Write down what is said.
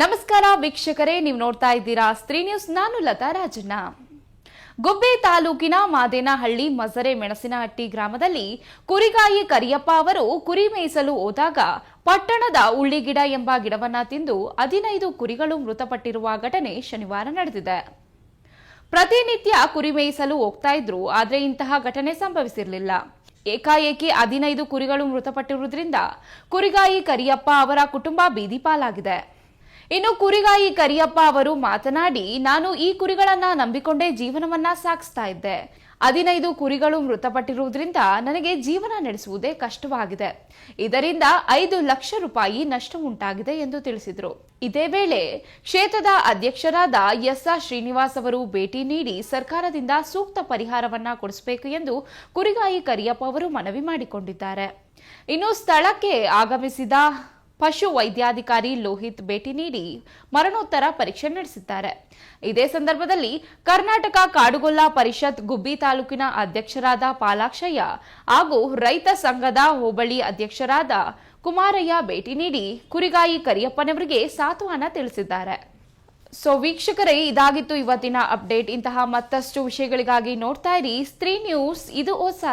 ನಮಸ್ಕಾರ ವೀಕ್ಷಕರೇ, ನೀವು ನೋಡ್ತಾ ಇದ್ದೀರಾ ಸ್ತ್ರೀ ನ್ಯೂಸ್. ನಾನು ಲತಾ ರಾಜಣ್ಣ. ಗುಬ್ಬೆ ತಾಲೂಕಿನ ಮಾದೇನಹಳ್ಳಿ ಮಜರೆ ಮೆಣಸಿನಹಟ್ಟಿ ಗ್ರಾಮದಲ್ಲಿ ಕುರಿಗಾಯಿ ಕರಿಯಪ್ಪ ಅವರು ಕುರಿ ಮೇಯಿಸಲು ಹೋದಾಗ ಪಟ್ಟಣದ ಉಳ್ಳಿಗಿಡ ಎಂಬ ಗಿಡವನ್ನ ತಿಂದು ಹದಿನೈದು ಕುರಿಗಳು ಮೃತಪಟ್ಟಿರುವ ಘಟನೆ ಶನಿವಾರ ನಡೆದಿದೆ. ಪ್ರತಿನಿತ್ಯ ಕುರಿ ಮೇಯಿಸಲು ಹೋಗ್ತಾ ಇದ್ರು, ಆದರೆ ಇಂತಹ ಘಟನೆ ಸಂಭವಿಸಿರಲಿಲ್ಲ. ಏಕಾಏಕಿ ಹದಿನೈದು ಕುರಿಗಳು ಮೃತಪಟ್ಟಿರುವುದರಿಂದ ಕುರಿಗಾಯಿ ಕರಿಯಪ್ಪ ಅವರ ಕುಟುಂಬ ಬೀದಿ ಪಾಲಾಗಿದೆ ಇನ್ನು ಕುರಿಗಾಯಿ ಕರಿಯಪ್ಪ ಅವರು ಮಾತನಾಡಿ, ನಾನು ಈ ಕುರಿಗಳನ್ನ ನಂಬಿಕೊಂಡೇ ಜೀವನವನ್ನ ಸಾಗಿಸ್ತಾ ಇದ್ದೆ. ಹದಿನೈದು ಕುರಿಗಳು ಮೃತಪಟ್ಟಿರುವುದರಿಂದ ನನಗೆ ಜೀವನ ನಡೆಸುವುದೇ ಕಷ್ಟವಾಗಿದೆ. ಇದರಿಂದ ಐದು ಲಕ್ಷ ರೂಪಾಯಿ ನಷ್ಟ ಉಂಟಾಗಿದೆ ಎಂದು ತಿಳಿಸಿದರು. ಇದೇ ವೇಳೆ ಕ್ಷೇತ್ರದ ಅಧ್ಯಕ್ಷರಾದ ಎಸ್ ಆರ್ ಶ್ರೀನಿವಾಸ್ ಅವರು ಭೇಟಿ ನೀಡಿ ಸರ್ಕಾರದಿಂದ ಸೂಕ್ತ ಪರಿಹಾರವನ್ನ ಕೊಡಿಸಬೇಕು ಎಂದು ಕುರಿಗಾಯಿ ಕರಿಯಪ್ಪ ಅವರು ಮನವಿ ಮಾಡಿಕೊಂಡಿದ್ದಾರೆ. ಇನ್ನು ಸ್ಥಳಕ್ಕೆ ಆಗಮಿಸಿದ ಪಶು ವೈದ್ಯಾಧಿಕಾರಿ ಲೋಹಿತ್ ಭೇಟಿ ನೀಡಿ ಮರಣೋತ್ತರ ಪರೀಕ್ಷೆ ನಡೆಸಿದ್ದಾರೆ. ಇದೇ ಸಂದರ್ಭದಲ್ಲಿ ಕರ್ನಾಟಕ ಕಾಡುಗೊಲ್ಲ ಪರಿಷತ್ ಗುಬ್ಬಿ ತಾಲೂಕಿನ ಅಧ್ಯಕ್ಷರಾದ ಪಾಲಾಕ್ಷಯ್ಯ ಹಾಗೂ ರೈತ ಸಂಘದ ಹೋಬಳಿ ಅಧ್ಯಕ್ಷರಾದ ಕುಮಾರಯ್ಯ ಭೇಟಿ ನೀಡಿ ಕುರಿಗಾಯಿ ಕರಿಯಪ್ಪನವರಿಗೆ ಸಾಂತ್ವನ ತಿಳಿಸಿದ್ದಾರೆ. ಸೊ ವೀಕ್ಷಕರೇ, ಇದಾಗಿತ್ತು ಇವತ್ತಿನ ಅಪ್ಡೇಟ್. ಇಂತಹ ಮತ್ತಷ್ಟು ವಿಷಯಗಳಿಗಾಗಿ ನೋಡ್ತಾ ಇರಿ. ಸ್ತ್ರೀ ನ್ಯೂಸ್, ಇದು ಹೊಸ